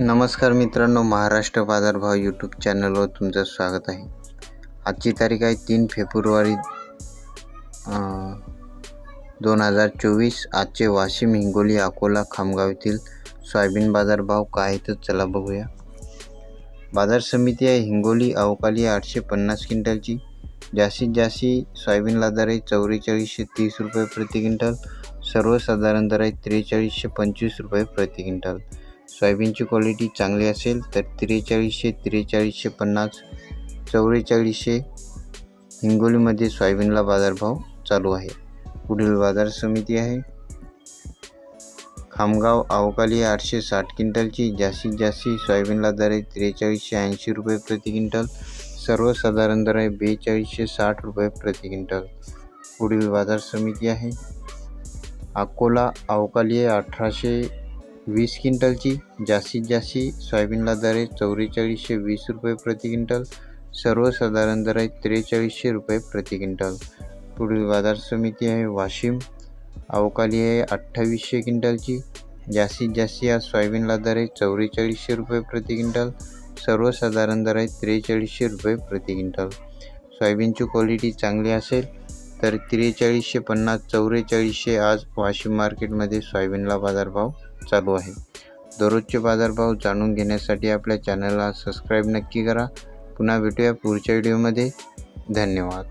नमस्कार मित्रांनो महाराष्ट्र बाजारभाव यूट्यूब चॅनलवर तुमचं स्वागत आहे. आजची तारीख आहे तीन फेब्रुवारी दोन हजार चोवीस. आजचे वाशिम हिंगोली अकोला खामगाव येथील सोयाबीन बाजारभाव काय तर चला बघूया. बाजार समिती आहे हिंगोली अवकाली आठशे पन्नास क्विंटलची. जास्तीत जास्त सोयाबीनला दर आहे चौवेचाळीसशे तीस रुपये प्रति क्विंटल. सर्वसाधारण दर आहे त्रेचाळीसशे पंचवीस रुपये प्रति क्विंटल. सोयाबीनची क्वालिटी चांगली असेल तर त्रेचाळीसशे त्रेचाळीसशे पन्नास चौवेचाळीसशे हिंगोलीमध्ये सोयाबीनला बाजारभाव चालू आहे. पुढील बाजार समिती आहे. खामगाव अवकाली आठशे साठ क्विंटलची जास्तीत जास्त सोयाबीनला दर आहे त्रेचाळीसशे ऐंशी रुपये प्रति क्विंटल. सर्वसाधारण दर आहे बेचाळीसशे साठ रुपये प्रति क्विंटल. पुढील बाजार समिती आहे. अकोला अवकाली आहे अठराशे वीस क्विंटलची जास्तीत जास्त सोयाबीनला दर आहे चौवेचाळीसशे वीस रुपये प्रति क्विंटल सर्वसाधारण दर आहे त्रेचाळीसशे रुपये प्रति क्विंटल. पुढील बाजार समिती आहे वाशिम. अवकाली आहे अठ्ठावीसशे क्विंटलची. जास्तीत जास्त या सोयाबीनला दर आहे चौवेचाळीसशे रुपये प्रति क्विंटल सर्वसाधारण दर आहे त्रेचाळीसशे रुपये प्रति क्विंटल. सोयाबीनची क्वालिटी चांगली असेल तर त्रेचाळीसशे पन्नास चौवेचाळीसशे आज वाशिम मार्केटमध्ये सोयाबीनला बाजारभाव चालू आहे. दररोजचे बाजारभाव जाणून घेण्यासाठी आपल्या चॅनलला सबस्क्राईब नक्की करा. पुन्हा भेटूया पुढच्या व्हिडिओमध्ये. धन्यवाद.